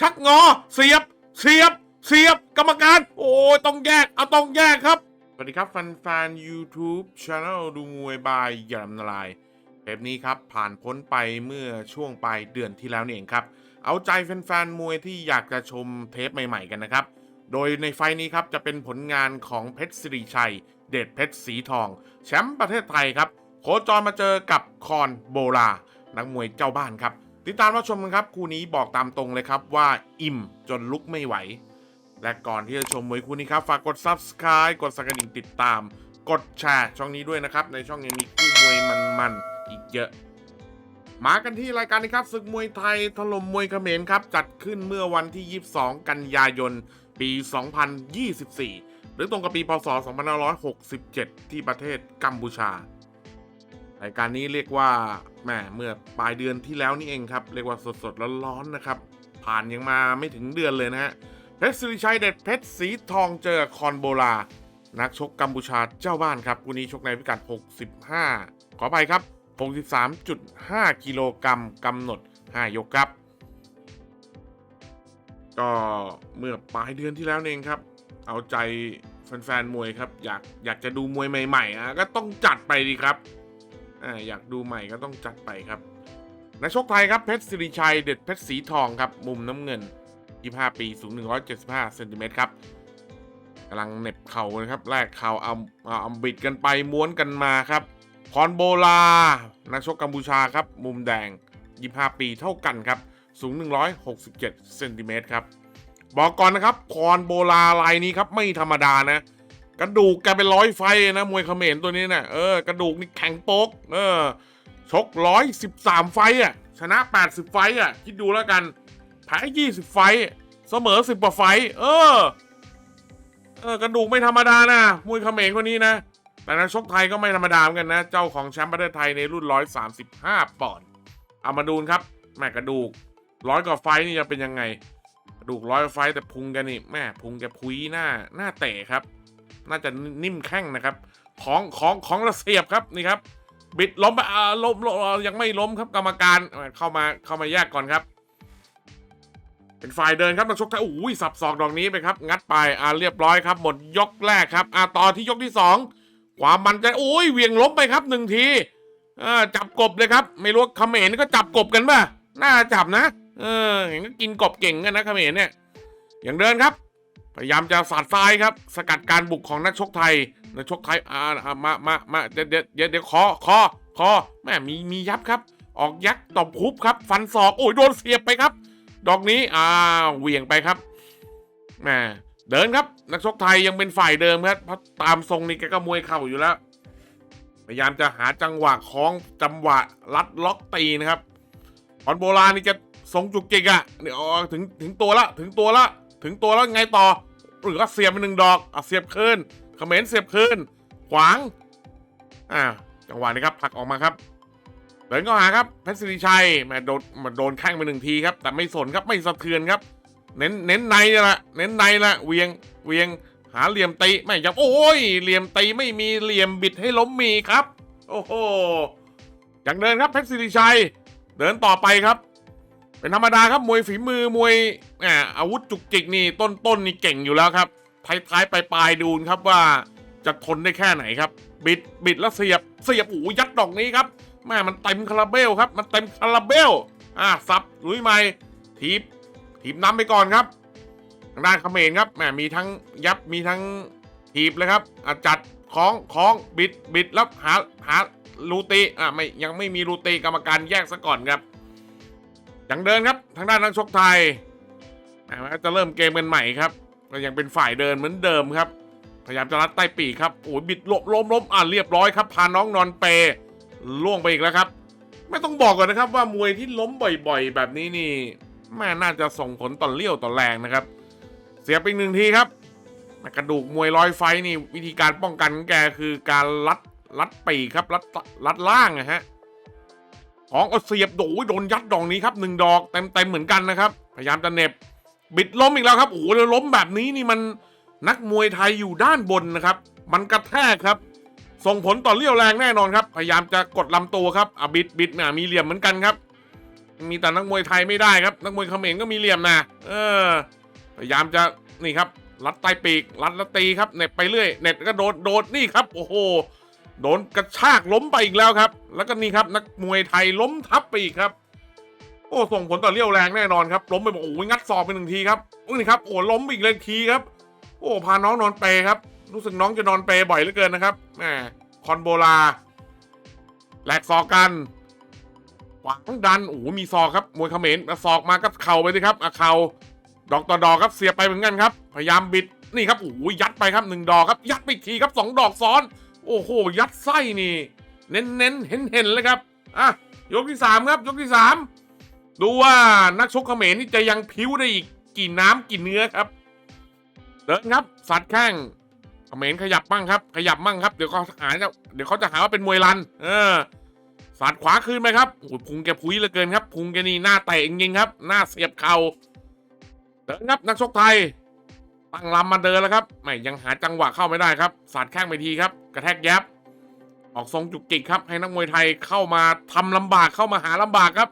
ชักงอ เสียบ เสียบ เสียบ กรรมการ โอ้ยต้องแยก เอาต้องแยกครับ สวัสดีครับแฟนๆ YouTube Channel ดูมวยบายยามนลายเทปนี้ครับ ผ่านพ้นไปเมื่อช่วงปลายเดือนที่แล้วนี่เองครับ เอาใจแฟนๆ มวยที่อยากจะชมเทปใหม่ๆกันนะครับ โดยในไฟนี้ครับ จะเป็นผลงานของเพชรสิริชัย เดชเพชรสีทอง แชมป์ประเทศไทยครับ โคจรมาเจอกับคอนโบลานักมวยเจ้าบ้านครับ ติดตามรับชมกันครับ คู่นี้บอกตามตรงเลยครับว่าอิ่มจนลุกไม่ไหว และก่อนที่จะชมมวยคู่นี้ครับ ฝากกด subscribe กดสักกระดิ่งติดตาม กดแชร์ช่องนี้ด้วยนะครับ ในช่องยังมีคู่มวยมันๆอีกเยอะ มากันที่รายการนี้ครับศึกมวยไทยถล่มมวยเขมรครับ จัดขึ้นเมื่อวันที่ 22 กันยายน ปี 2024 หรือตรงกับปีพศ 2567 ที่ประเทศกัมพูชา รายการนี้เรียกว่าแหมเมื่อปลายเดือนที่แล้วนี่เองครับ เรียกว่าสดๆร้อนๆนะครับ ผ่านยังมาไม่ถึงเดือนเลยนะฮะเพชรสิริชัยเด็ดเพชรสีทองเจอคอนโบลา นักชกกัมพูชาเจ้าบ้านครับคู่นี้ชกในพิกัด 65 ขอไปครับ 63.5 กิโลกรัมกำหนด 5 ยกครับ ก็เมื่อปลายเดือนที่แล้วเองครับ เอาใจแฟนๆมวยครับ อยากอยากจะดูมวยใหม่ๆอะก็ต้องจัดไปดีครับ อยากดูใหม่ก็ต้องจัดไปครับนักชกไทยครับเพชรสิริชัยเด็ดเพชรสีทองครับ มุมน้ำเงิน 25 ปีสูง 175เซนติเมตรครับกำลังเน็บเข่านะครับแลกเข่าเอาเอาบิดกันไปม้วนกันมาครับคอนโบลานักชกกัมพูชาครับ มุมแดง 25 ปีเท่ากันครับ สูง 167เซนติเมตรครับ บอกก่อนนะครับคอนโบลาลายนี้ครับไม่ธรรมดานะ กระดูกแกเป็นร้อยไฟนะมวยเขมรตัวนี้นะ่ะเออกระดูกนี่แข็งโป๊กเออชกร้อยสิบสามไฟอะ ชนะ80ไฟอะ คิดดูแล้วกันแพ้20ไฟ เสมอ10กว่าไฟ เออ เออกระดูกไม่ธรรมดานะมวยเขมรคนนี้นะ แต่นักชกไทยก็ไม่ธรรมดาเหมือนกันนะ เจ้าของแชมป์ประเทศไทยในรุ่น135ปอนด์เอามาดูครับแม่กระดูกร้อยกว่าไฟนี่จะเป็นยังไง กระดูกร้อยกว่าไฟแต่พุงแกนี่แม่พุงแกพุยหน้าหน้าเตะครับ น่าจะนิ่มแข้งนะครับ ของของของระเสียบครับนี่ครับ บิดล้มไปอ่าล้มยังไม่ล้มครับกรรมการเข้ามาเข้ามาแยกก่อนครับ เป็นฝ่ายเดินครับนักชกไทยโอ้ยสับศอกดอกนี้ไปครับ งัดไปอ่าเรียบร้อยครับหมดยกแรกครับอ่าต่อที่ยกที่สองความมันใจโอ้ยเวียงล้มไปครับหนึ่งทีอ่าจับกบเลยครับ ไม่รู้ว่าเขมรก็จับกบกันป่ะน่าจับนะ เออเห็นก็กินกบเก่งกันนะเขมรเนี่ยอย่างเดินครับ พยายามจะสาดทรายครับ สกัดการบุกของนักชกไทยนักชกไทยอ่ามามามาเดี๋ยวเดี๋ยวเดี๋ยวเดี๋ยวคอคอคอแม่มีมียับครับ ออกยักษ์ตบคุบครับ ฟันศอกโอ้ยโดนเสียบไปครับ ดอกนี้อ่าเหวี่ยงไปครับแหมเดินครับ นักชกไทยยังเป็นฝ่ายเดิมครับเพราะตามทรงนี่แกก็มวยเข่าอยู่แล้ว พยายามจะหาจังหวะคล้องจังหวะรัดล็อกตีนะครับคอนโบราณนี่จะทรงจุกจิกอะเดี๋ยวเอถึงถึงตัวละถึงตัวละ ถึงตัวแล้วไงต่อ หรือก็เสียบไปหนึ่งดอกอะเสียบคืนเขมรเสียบคืนขวาง อ่า จังหวะนี้ครับผลักออกมาครับ เดินเข้าหาครับเพชรศิริชัยมาโดนมาโดนแข้งไปหนึ่งทีครับ แต่ไม่สนครับไม่สะเทือนครับ เน้นเน้นในแหละเน้นในละเวียงเวียงหาเหลี่ยมตีไม่ยังโอ้ยเหลี่ยมตีไม่มีเหลี่ยมบิดให้ล้มมีครับ โอ้โหอย่างเดินครับเพชรศิริชัย เดินต่อไปครับ เป็นธรรมดาครับมวยฝีมือมวยอ่าอาวุธจุกจิกนี่ต้นต้นนี่เก่งอยู่แล้วครับท้ายท้ายปลายปลายดูนครับว่าจะทนได้แค่ไหนครับ บิดบิดแล้วเสียบเสียบโอ้ยัดดอกนี้ครับแม่มันเต็มคาราเบลครับ มันเต็มคาราเบลอ่าซับลุยใหม่ทีบทีบน้ำไปก่อนครับทางด้านเขมรครับแม่มีทั้งยับมีทั้งทีบเลยครับอะจัดคล้องคล้องบิดบิดแล้วหาหาลูตีอะไม่ยังไม่มีลูตีกรรมการแยกซะก่อนครับ อย่างเดินครับทางด้านนักชกไทยอะจะเริ่มเกมกันใหม่ครับก็ยังเป็นฝ่ายเดินเหมือนเดิมครับ พยายามจะรัดใต้ปีกครับโอ้ยบิดหลบล้มล้มอะเรียบร้อยครับพาน้องนอนเปล่วงไปอีกแล้วครับ ไม่ต้องบอกก่อนนะครับว่ามวยที่ล้มบ่อย ๆ แบบนี้นี่แม่น่าจะส่งผลต่อเลี้ยวต่อแรงนะครับ เสียไปหนึ่งทีครับกระดูกมวยร้อยไฟนี่วิธีการป้องกันของแกคือการรัดรัดปีกครับรัดรัดล่างนะฮะ องเอาเสียบโดยโดนยัดดอกนี้ครับหนึ่งดอกเต็มเต็มเหมือนกันนะครับ พยายามจะเน็บ บิดล้มอีกแล้วครับโอ้โหล้มแบบนี้นี่มันนักมวยไทยอยู่ด้านบนนะครับ มันกระแทกครับ ส่งผลต่อเลี้ยวแรงแน่นอนครับ พยายามจะกดลำตัวครับอะบิดบิดเนี่ยมีเหลี่ยมเหมือนกันครับ มีแต่นักมวยไทยไม่ได้ครับ นักมวยเขมรก็มีเหลี่ยมนะเออ พยายามจะนี่ครับ รัดใต้ปีกรัดแล้วตีครับเน็ตไปเรื่อยเน็ตก็โดดโดดนี่ครับ โอ้โห โดนกระชากล้มไปอีกแล้วครับ แล้วก็นี่ครับนักมวยไทยล้มทับไปอีกครับ โอ้ส่งผลต่อเรี่ยวแรงแน่นอนครับ ล้มไปบอกโอ้ยงัดศอกไปหนึ่งทีครับอุ้ยนี่ครับโอ้ล้มอีกเลยทีครับ โอ้พาน้องนอนเปรครับ รู้สึกน้องจะนอนเปรบ่อยเหลือเกินนะครับแหมคอนโบลาแหลกศอกกันขวางดันโอ้มีศอกครับมวยเขมรเอาศอกมาก็เข่าไปสิครับเข่าดอกต่อดอกครับเสียบไปเหมือนกันครับ พยายามบิดนี่ครับโอ้โหยัดไปครับหนึ่งดอกครับ ยัดไปทีครับสองดอกซ้อน โอ้โห ยัดไส้นี่ เน้นเน้นเห็นเห็นๆเลยครับ อะ ยกที่สามครับ ยกที่สามดูว่านักชกเขมรนี่จะยังพิ้วได้อีกกี่น้ำกี่เนื้อครับ เดินครับ สัตว์แข้งเขมรขยับมั่งครับ ขยับมั่งครับ เดี๋ยวเขาหาเดี๋ยวเขาจะหาว่าเป็นมวยรัน เออสัตว์ขวาคืนไหมครับโอ้โหพุงแกพุ้ยเหลือเกินครับ พุงแกนี่หน้าเตะจริงๆครับ หน้าเสียบเข่าเดินครับนักชกไทยตั้งลำมาเดินแล้วครับ ไม่ยังหาจังหวะเข้าไม่ได้ครับ สาดแข้งไปทีครับ กระแทกแยบออกทรงจุกจิกครับ ให้นักมวยไทยเข้ามาทำลำบากเข้ามาหาลำบากครับ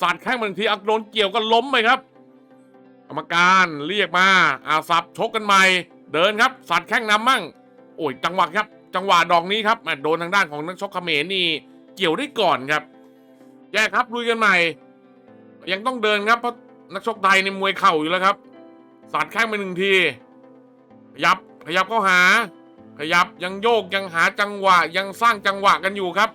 สาดแข้งบางทีอักโดนเกี่ยวก็ล้มไปครับ กรรมการเรียกมาอาสับชกกันใหม่ เดินครับสัตว์แข้งนำมั่ง โอ้ยจังหวะครับ จังหวะดอกนี้ครับม่โดนทางด้านของนักชกเขมรนี่เกี่ยวได้ก่อนครับ แยกครับลุยกันใหม่ ยังต้องเดินครับเพราะนักชกไทยในมวยเข่าอยู่แล้วครับสัตว์แข้งไปหนึ่งทีขยับขยับเข้าหา ขยับยังโยกยังหาจังหวะยังสร้างจังหวะกันอยู่ครับ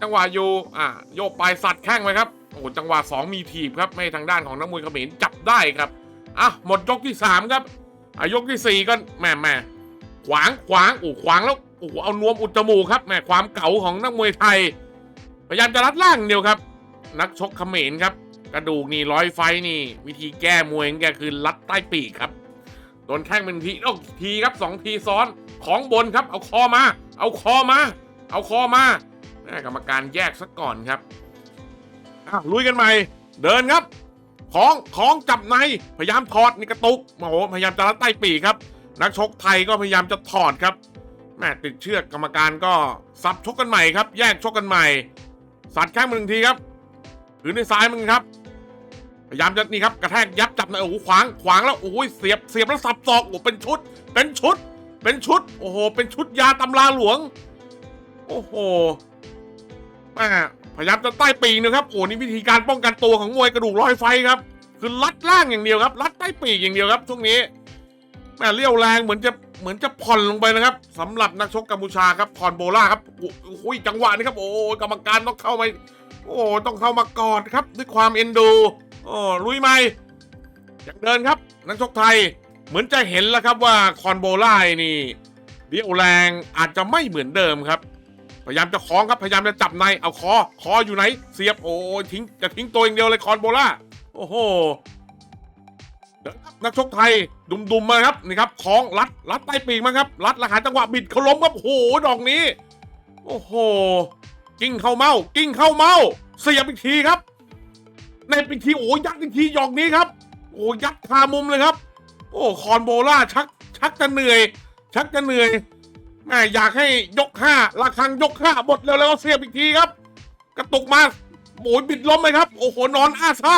จังหวะอยู่อ่าโยกไปสัตว์แข้งไปครับโอ้โหจังหวะสองมีถีบครับไม่ให้ทางด้านของนักมวยเขมรจับได้ครับอะหมดยกที่สามครับอะยกที่สี่ก็แหม่แหม่ขวางขวางโอ้ขวางแล้วโอ้เอานวมอุดจมูกครับแหม่ความเก๋าของนักมวยไทย พยายามจะรัดล่างเดียวครับ นักชกเขมรครับ กระดูกนี่ร้อยไฟนี่ วิธีแก้มวยของแกคือรัดใต้ปีกครับ ดนแข้งเป็นทีโอ้ทีครับสองทีซ้อนของบนครับ เอาคอมา เอาคอมา เอาคอมาแม่กรรมการแยกซะก่อนครับอ้าวลุยกันใหม่ เดินครับ ของของจับในพยายามถอดนี่กระตุกโอ้โหพยายามจะรัดใต้ปีกครับ นักชกไทยก็พยายามจะถอดครับแม่ติดเชือกกรรมการก็สับชกกันใหม่ครับ แยกชกกันใหม่สัดแข้งมาหนึ่งทีครับถือในซ้ายมึงครับ พยายามจะนี่ครับกระแทกยับจับในโอ้โหขวางขวางแล้วโอ้ยเสียบเสียบแล้วสับศอกโอ้เป็นชุด เป็นชุด เป็นชุดโอ้โหเป็นชุดยาตำราหลวง โอ้โหแม่พยายามจะใต้ปีกนะครับโอ้นี่วิธีการป้องกันตัวของมวยกระดูกร้อยไฟครับ คือลัดล่างอย่างเดียวครับ ลัดใต้ปีกอย่างเดียวครับช่วงนี้แม่เลี้ยวแรงเหมือนจะเหมือนจะผ่อนลงไปนะครับสำหรับนักชกกัมพูชาครับคอนโบล่าครับโอ้โหจังหวะนี้ครับ โอ้กรรมการต้องเข้ามาโอ้ต้องเข้ามากอดครับด้วยความเอ็นดู โอ้ลุยไหมยังเดินครับ นักชกไทยเหมือนจะเห็นแล้วครับว่าคอนโบล่านี่เลี้ยวแรงอาจจะไม่เหมือนเดิมครับ พยายามจะคล้องครับพยายามจะจับในเอาคอคออยู่ไหน เสียบโอ้ยทิ้งจะทิ้งตัวอย่างเดียวเลยคอนโบล่าโอ้โหเดินครับนักชกไทยดุมๆมาครับนี่ครับคล้องรัดรัดใต้ปีกมาครับรัดและหาจังหวะบิดเขาล้มครับโอ้โหดอกนี้ โอ้โหกิ้งเข้าเมากิ้งเข้าเมาเสียบอีกทีครับ ในอีกทีโอ้ยยัดอีกทีหยอกนี้ครับ โอ้ยัดคามุมเลยครับ โอ้คอนโบล่าชัก ชักจะเหนื่อย ชักจะเหนื่อยแม่อยากให้ยกห้าระฆังยกห้าหมดแล้วแล้วเสียบอีกทีครับ กระตุกมาโอ้ยบิดล้มเลยครับ โอ้โหนอนอาซา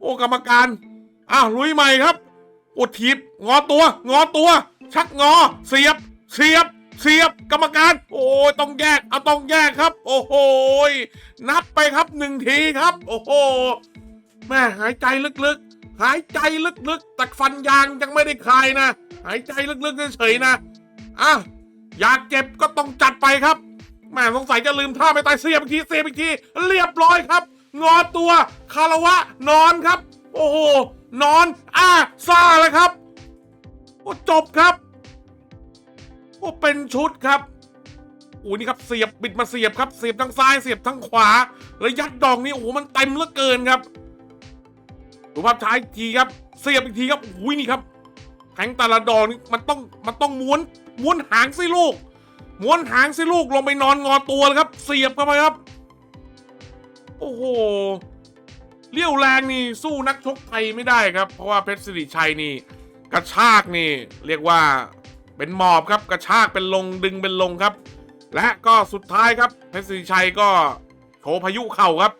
โอ้กรรมการอ้าวลุยใหม่ครับโอ้ทีบงอตัว งอตัว ชักงอ เสียบเสียบ เสียบกรรมการ โอ้ยต้องแยกเอาต้องแยกครับ โอ้โหนับไปครับหนึ่งทีครับ โอ้โหแม่หายใจลึกๆ หายใจลึกๆแต่ฟันยางยังไม่ได้คลายนะ หายใจลึกๆเฉยๆนะอะอยากเจ็บก็ต้องจัดไปครับแม่สงสัยจะลืมท่าไม่ตายเสียบอีกทีเสียบอีกทีเรียบร้อยครับ งอตัวคารวะนอนครับ โอ้โหนอน อ้าซ่าเลยครับโอ้จบครับ โอ้เป็นชุดครับโอ้นี่ครับเสียบบิดมาเสียบครับ เสียบทั้งซ้ายเสียบทั้งขวา แล้วยัดดอกนี้โอ้โหมันเต็มเหลือเกินครับดูภาพช้าอีกทีครับ เสียบอีกทีครับอุ้ยนี่ครับแทงแต่ละดอกนี่มันต้องมันต้องม้วนม้วนหางสิลูกม้วนหางสิลูกลงไปนอนงอตัวเลยครับ เสียบเข้าไปครับ โอ้โหเลี้ยวแรงนี่สู้นักชกไทยไม่ได้ครับ เพราะว่าเพชรสิริชัยนี่ กระชากนี่ เรียกว่า เป็นหมอบครับกระชากเป็นลงดึงเป็นลงครับ และก็สุดท้ายครับเพชรสิริชัยก็โชว์พายุเข่าครับ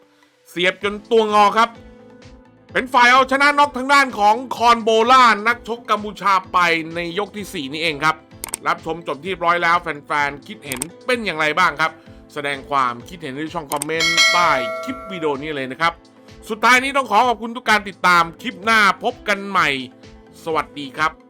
เสียบจนตัวงอครับ เป็นฝ่ายเอาชนะน็อกทางด้านของคอนโบล่านักชกกัมพูชาไปในยกที่ 4 นี่เองครับ รับชมจบที่ร้อยแล้วแฟนๆคิดเห็นเป็นอย่างไรบ้างครับ แสดงความคิดเห็นในช่องคอมเมนต์ใต้คลิปวิดีโอนี้เลยนะครับ สุดท้ายนี้ต้องขอขอบคุณทุกการติดตามคลิปหน้าพบกันใหม่ สวัสดีครับ